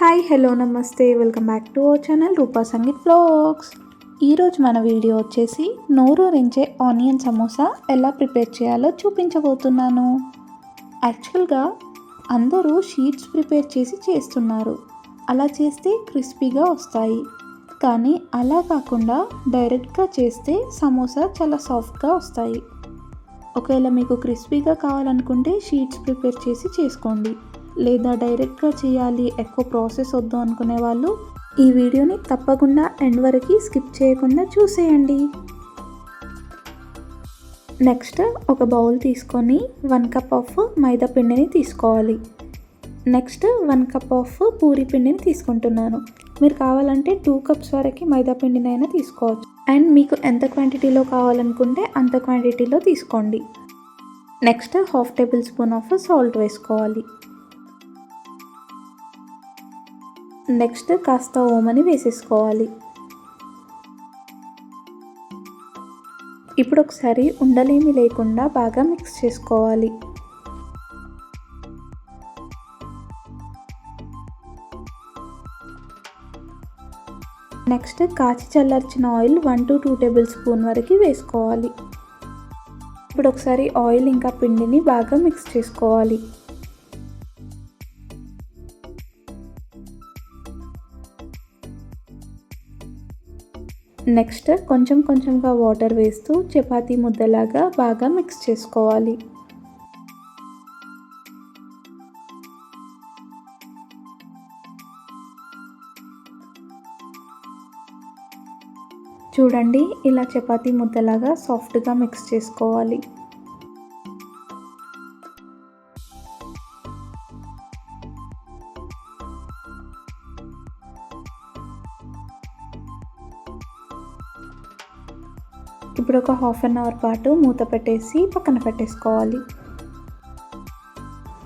Hi hello నమస్తే. Welcome back to our channel Roopa Sangeet blogs ఈరోజు మన video వచ్చేసి నోరూరించే ఆనియన్ సమోసా ఎలా ప్రిపేర్ చేయాలో చూపించబోతున్నాను. యాక్చువల్గా అందరూ షీట్స్ ప్రిపేర్ చేసి చేస్తున్నారు. అలా చేస్తే క్రిస్పీగా వస్తాయి. కానీ అలా కాకుండా డైరెక్ట్గా చేస్తే సమోసా చాలా సాఫ్ట్గా వస్తాయి. ఒకవేళ మీకు క్రిస్పీగా కావాలనుకుంటే షీట్స్ ప్రిపేర్ చేసి చేసుకోండి. లేదా డైరెక్ట్గా చేయాలి ఎక్కువ ప్రాసెస్ వద్దు అనుకునే వాళ్ళు ఈ వీడియోని తప్పకుండా ఎండ్ వరకు స్కిప్ చేయకుండా చూసేయండి. నెక్స్ట్ ఒక బౌల్ తీసుకొని వన్ కప్ ఆఫ్ మైదా పిండిని తీసుకోవాలి. Next one cup of puri పిండిని తీసుకుంటున్నాను. మీరు కావాలంటే టూ కప్స్ వరకు మైదా పిండినైనా తీసుకోవచ్చు. అండ్ మీకు ఎంత క్వాంటిటీలో కావాలనుకుంటే అంత క్వాంటిటీలో తీసుకోండి. Next half tablespoon of salt వేసుకోవాలి. నెక్స్ట్ కాస్త ఓమని వేసేసుకోవాలి. ఇప్పుడు ఒకసారి ఉండలేమి లేకుండా బాగా మిక్స్ చేసుకోవాలి. నెక్స్ట్ కాచి చల్లార్చిన oil one to two tablespoon వరకు వేసుకోవాలి. ఇప్పుడు ఒకసారి ఆయిల్ ఇంకా పిండిని బాగా మిక్స్ చేసుకోవాలి. నెక్స్ట్ కొంచెం కొంచెంగా వాటర్ వేస్తూ చపాతీ ముద్దలాగా బాగా మిక్స్ చేసుకోవాలి. చూడండి ఇలా చపాతీ ముద్దలాగా సాఫ్ట్గా మిక్స్ చేసుకోవాలి. ఇప్పుడు ఒక హాఫ్ అన్ అవర్ పాటు మూత పెట్టేసి పక్కన పెట్టేసుకోవాలి.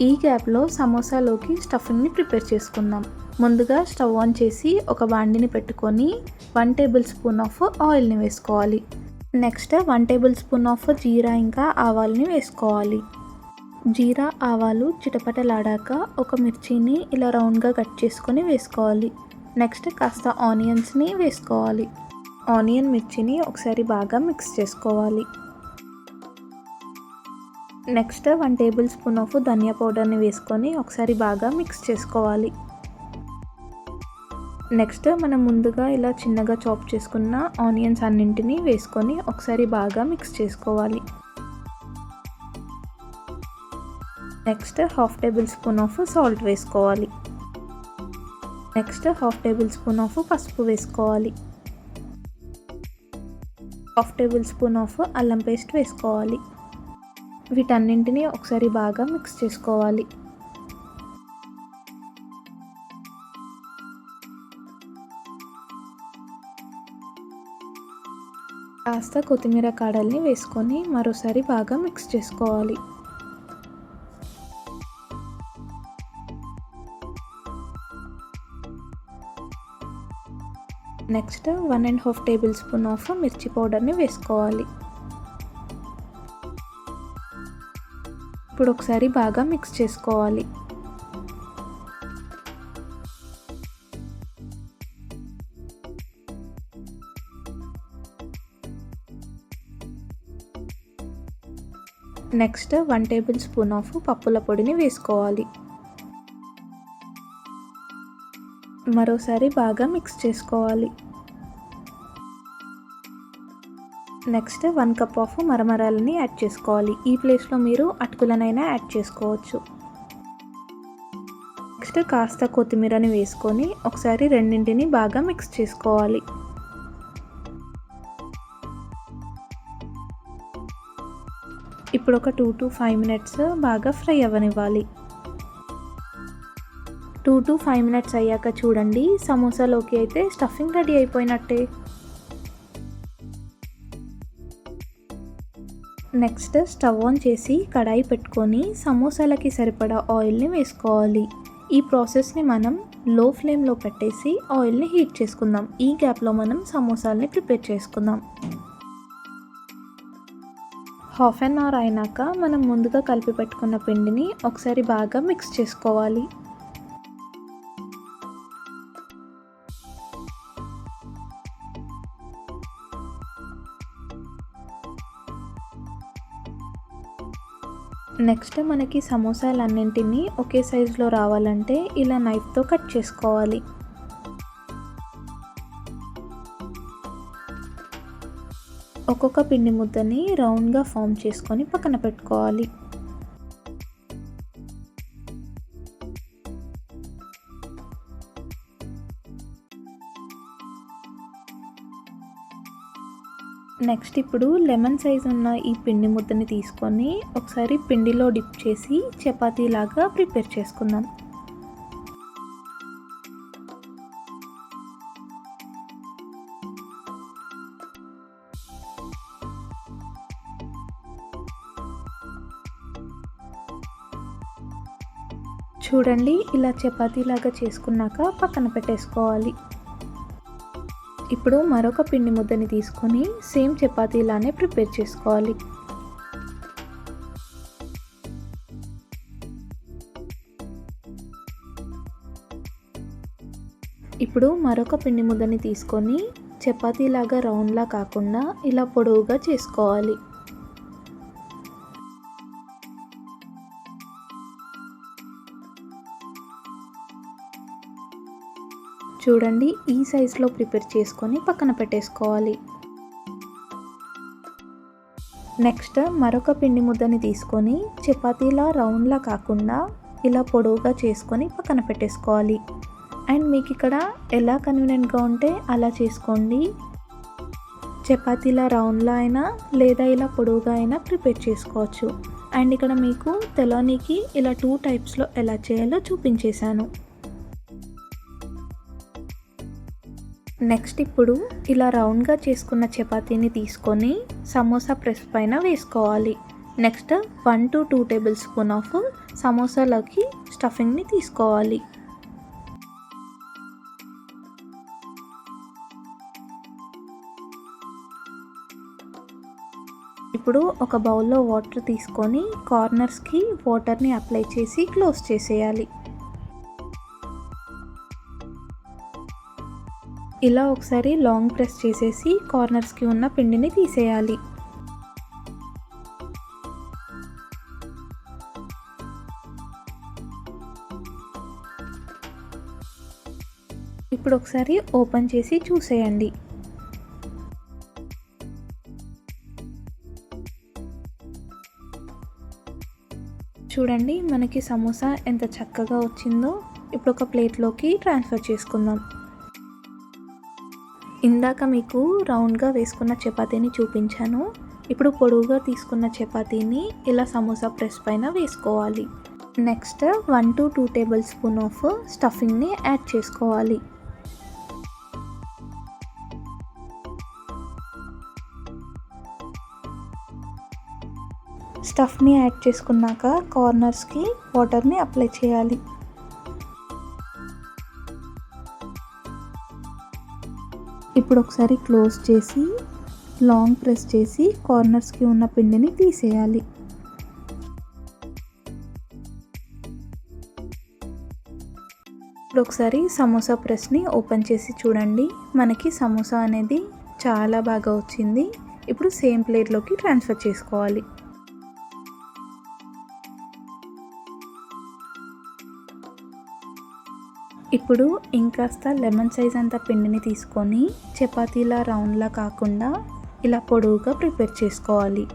ఈ గ్యాప్లో సమోసాలోకి స్టఫింగ్ని ప్రిపేర్ చేసుకుందాం. ముందుగా స్టవ్ ఆన్ చేసి ఒక బాండిని పెట్టుకొని వన్ టేబుల్ స్పూన్ ఆఫ్ ఆయిల్ని వేసుకోవాలి. Next one tablespoon of jeera ఇంకా ఆవాల్ని వేసుకోవాలి. జీరా ఆవాలు చిటపటలాడాక ఒక మిర్చిని ఇలా రౌండ్గా కట్ చేసుకొని వేసుకోవాలి. నెక్స్ట్ కాస్త ఆనియన్స్ని వేసుకోవాలి. ఆనియన్ మిర్చిని ఒకసారి బాగా మిక్స్ చేసుకోవాలి. Next one tablespoon of dhania పౌడర్ని వేసుకొని ఒకసారి బాగా మిక్స్ చేసుకోవాలి. నెక్స్ట్ మనం ముందుగా ఇలా చిన్నగా చాప్ చేసుకున్న ఆనియన్స్ అన్నింటినీ వేసుకొని ఒకసారి బాగా మిక్స్ చేసుకోవాలి. Next half tablespoon of salt వేసుకోవాలి. Next half tablespoon of పసుపు వేసుకోవాలి. హాఫ్ టేబుల్ స్పూన్ ఆఫ్ అల్లం పేస్ట్ వేసుకోవాలి. వీటన్నింటినీ ఒకసారి బాగా మిక్స్ చేసుకోవాలి. కాస్త కొత్తిమీర కాడల్ని వేసుకొని మరోసారి బాగా మిక్స్ చేసుకోవాలి. Next one and half tablespoon of mirchi పౌడర్ని వేసుకోవాలి. ఇప్పుడు ఒకసారి బాగా మిక్స్ చేసుకోవాలి. Next one tablespoon of పప్పుల పొడిని వేసుకోవాలి. మరోసారి బాగా మిక్స్ చేసుకోవాలి. నెక్స్ట్ వన్ కప్ ఆఫ్ మరమరాలని యాడ్ చేసుకోవాలి. ఈ ప్లేస్లో మీరు అటుకులనైనా యాడ్ చేసుకోవచ్చు. నెక్స్ట్ కాస్త కొత్తిమీరని వేసుకొని ఒకసారి రెండింటిని బాగా మిక్స్ చేసుకోవాలి. ఇప్పుడు ఒక టూ టు ఫైవ్ మినిట్స్ బాగా ఫ్రై అవ్వనివ్వాలి. టూ టు ఫైవ్ మినిట్స్ అయ్యాక చూడండి. సమోసాలోకి అయితే స్టఫింగ్ రెడీ అయిపోయినట్టే. నెక్స్ట్ స్టవ్ ఆన్ చేసి కడాయి పెట్టుకొని సమోసాలకి సరిపడా ఆయిల్ని వేసుకోవాలి. ఈ ప్రాసెస్ని మనం లో ఫ్లేమ్లో పెట్టేసి ఆయిల్ని హీట్ చేసుకుందాం. ఈ గ్యాప్లో మనం సమోసాలని ప్రిపేర్ చేసుకుందాం. హాఫ్ అన్ అవర్ అయినాక మనం ముందుగా కలిపి పెట్టుకున్న పిండిని ఒకసారి బాగా మిక్స్ చేసుకోవాలి. నెక్స్ట్ మనకి సమోసాలన్నింటినీ ఒకే సైజులో రావాలంటే ఇలా నైఫ్తో కట్ చేసుకోవాలి. ఒక్కొక్క పిండి ముద్దని రౌండ్గా ఫామ్ చేసుకొని పక్కన పెట్టుకోవాలి. నెక్స్ట్ ఇప్పుడు లెమన్ సైజ్ ఉన్న ఈ పిండి ముద్దని తీసుకొని ఒకసారి పిండిలో డిప్ చేసి చపాతీ లాగా ప్రిపేర్ చేసుకుందాం. చూడండి ఇలా చపాతీలాగా చేసుకున్నాక పక్కన పెట్టేసుకోవాలి. ఇప్పుడు మరొక పిండి ముద్దని తీసుకొని సేమ్ చపాతీలానే ప్రిపేర్ చేసుకోవాలి. ఇప్పుడు మరొక పిండి ముద్దని తీసుకొని చపాతీలాగా రౌండ్లా కాకుండా ఇలా పొడవుగా చేసుకోవాలి. చూడండి ఈ సైజులో ప్రిపేర్ చేసుకొని పక్కన పెట్టేసుకోవాలి. నెక్స్ట్ మరొక పిండి ముద్దని తీసుకొని చపాతీలా రౌండ్లా కాకుండా ఇలా పొడవుగా చేసుకొని పక్కన పెట్టేసుకోవాలి. అండ్ మీకు ఇక్కడ ఎలా కన్వీనియంట్గా ఉంటే అలా చేసుకోండి. చపాతీలా రౌండ్లా అయినా లేదా ఇలా పొడవుగా అయినా ప్రిపేర్ చేసుకోవచ్చు. అండ్ ఇక్కడ మీకు తెలోనికి ఇలా టూ టైప్స్లో ఎలా చేయాలో చూపించేశాను. నెక్స్ట్ ఇప్పుడు ఇలా రౌండ్గా చేసుకున్న చపాతీని తీసుకొని సమోసా ప్రెస్ పైన వేసుకోవాలి. Next one to two tablespoon of సమోసాలోకి స్టఫింగ్ని తీసుకోవాలి. ఇప్పుడు ఒక బౌల్లో వాటర్ తీసుకొని కార్నర్స్కి వాటర్ని అప్లై చేసి క్లోజ్ చేసేయాలి. ఇలా ఒకసారి లాంగ్ ప్రెస్ చేసేసి కార్నర్స్కి ఉన్న పిండిని తీసేయాలి. ఇప్పుడు ఒకసారి ఓపెన్ చేసి చూసేయండి. చూడండి మనకి సమోసా ఎంత చక్కగా వచ్చిందో. ఇప్పుడు ఒక ప్లేట్లోకి ట్రాన్స్ఫర్ చేసుకుందాం. ఇందాక మీకు రౌండ్గా వేసుకున్న చపాతీని చూపించాను. ఇప్పుడు పొడవుగా తీసుకున్న చపాతీని ఇలా సమోసా ప్రెస్ పైన వేసుకోవాలి. Next one to two tablespoon of స్టఫింగ్ని add చేసుకోవాలి. స్టఫ్ని యాడ్ చేసుకున్నాక కార్నర్స్కి వాటర్ని అప్లై చేయాలి. ఇప్పుడు ఒకసారి క్లోజ్ చేసి లాంగ్ ప్రెస్ చేసి కార్నర్స్కి ఉన్న పిండిని తీసేయాలి. ఇప్పుడు ఒకసారి సమోసా ప్రెస్ని ఓపెన్ చేసి చూడండి. మనకి సమోసా అనేది చాలా బాగా వచ్చింది. ఇప్పుడు సేమ్ ప్లేట్లోకి ట్రాన్స్ఫర్ చేసుకోవాలి. ఇప్పుడు ఇంకాస్త లెమన్ సైజ్ అంత పిండిని తీసుకొని చపాతీలా రౌండ్లా కాకుండా ఇలా పొడవుగా ప్రిపేర్ చేసుకోవాలి.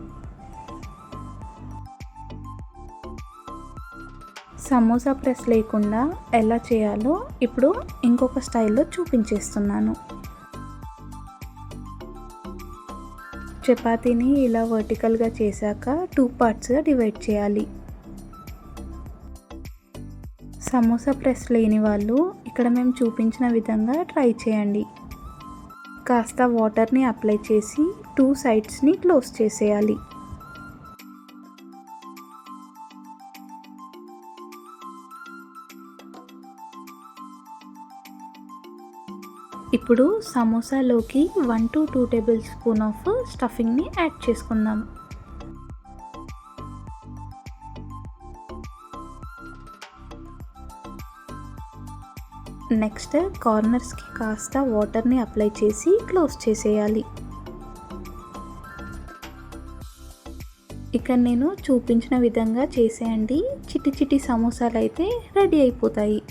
సమోసా ప్రెస్ లేకుండా ఎలా చేయాలో ఇప్పుడు ఇంకొక స్టైల్లో చూపించేస్తున్నాను. చపాతీని ఇలా వర్టికల్గా చేశాక టూ పార్ట్స్గా డివైడ్ చేయాలి. సమోసా ప్రెస్ లేని వాళ్ళు ఇక్కడ మేము చూపించిన విధంగా ట్రై చేయండి. కాస్త వాటర్ని అప్లై చేసి టూ సైడ్స్ని క్లోజ్ చేసేయాలి. ఇప్పుడు సమోసాలోకి one to two tablespoon of స్టఫింగ్ని add చేసుకుందాం. నెక్స్ట్ కార్నర్స్కి కాస్త వాటర్ని అప్లై చేసి క్లోజ్ చేసేయాలి. ఇక్కడ నేను చూపించిన విధంగా చేసేయండి. చిట్టి చిట్టి సమోసాలు అయితే రెడీ అయిపోతాయి.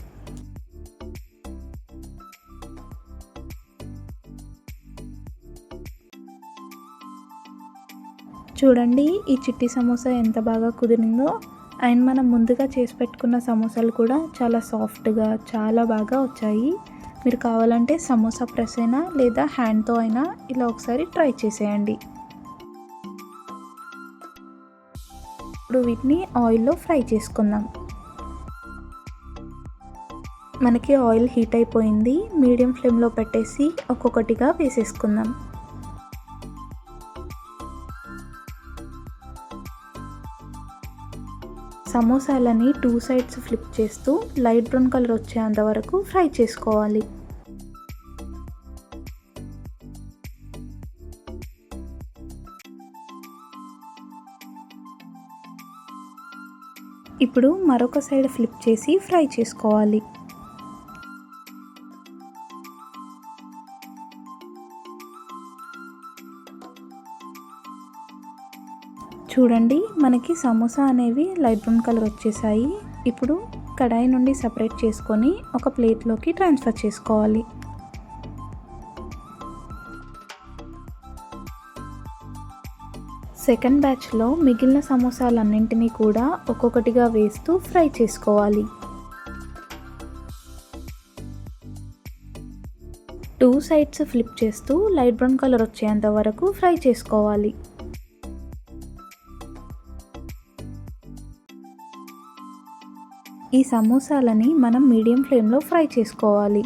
చూడండి ఈ చిట్టి సమోసా ఎంత బాగా కుదిరిందో. అండ్ మనం ముందుగా చేసి పెట్టుకున్న సమోసాలు కూడా చాలా సాఫ్ట్గా చాలా బాగా వచ్చాయి. మీరు కావాలంటే సమోసా ప్రెస్ అయినా లేదా హ్యాండ్తో అయినా ఇలా ఒకసారి ట్రై చేసేయండి. ఇప్పుడు వీటిని ఆయిల్లో ఫ్రై చేసుకుందాం. మనకి ఆయిల్ హీట్ అయిపోయింది. మీడియం ఫ్లేమ్లో పెట్టేసి ఒక్కొక్కటిగా వేసేసుకుందాం. సమోసాలని టూ సైడ్స్ ఫ్లిప్ చేస్తూ లైట్ బ్రౌన్ కలర్ వచ్చేంత వరకు ఫ్రై చేసుకోవాలి. ఇప్పుడు మరొక సైడ్ ఫ్లిప్ చేసి ఫ్రై చేసుకోవాలి. చూడండి మనకి సమోసా అనేవి లైట్ బ్రౌన్ కలర్ వచ్చేసాయి. ఇప్పుడు కడాయి నుండి సపరేట్ చేసుకొని ఒక ప్లేట్లోకి ట్రాన్స్ఫర్ చేసుకోవాలి. సెకండ్ బ్యాచ్లో మిగిలిన సమోసాలన్నింటినీ కూడా ఒక్కొక్కటిగా వేస్తూ ఫ్రై చేసుకోవాలి. టూ సైడ్స్ ఫ్లిప్ చేస్తూ లైట్ బ్రౌన్ కలర్ వచ్చేంత వరకు ఫ్రై చేసుకోవాలి. ఈ సమోసాలని మనం మీడియం ఫ్లేమ్లో ఫ్రై చేసుకోవాలి.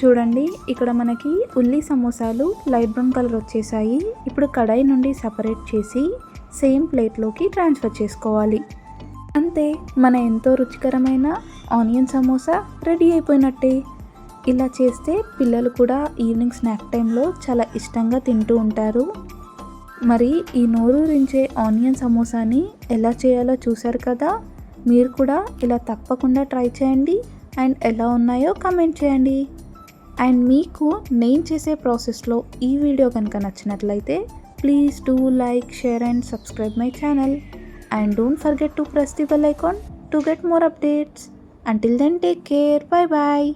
చూడండి ఇక్కడ మనకి ఉల్లి సమోసాలు లైట్ బ్రౌన్ కలర్ వచ్చేసాయి. ఇప్పుడు కడాయి నుండి సపరేట్ చేసి సేమ్ ప్లేట్లోకి ట్రాన్స్ఫర్ చేసుకోవాలి. అంతే మన ఎంతో రుచికరమైన ఆనియన్ సమోసా రెడీ అయిపోయినట్టే. ఇలా చేస్తే పిల్లలు కూడా ఈవినింగ్ స్నాక్ టైంలో చాలా ఇష్టంగా తింటూ ఉంటారు. మరి ఈ నోరూరించే ఆనియన్ సమోసాని ఎలా చేయాలో చూశారు కదా? మీరు కూడా ఇలా తప్పకుండా ట్రై చేయండి. అండ్ ఎలా ఉన్నాయో కమెంట్ చేయండి. అండ్ మీకు నేను చేసే ప్రాసెస్లో ఈ వీడియో కనుక నచ్చినట్లయితే please do like share and subscribe my channel. And don't forget to press the bell icon to get more updates. Until then take care. Bye bye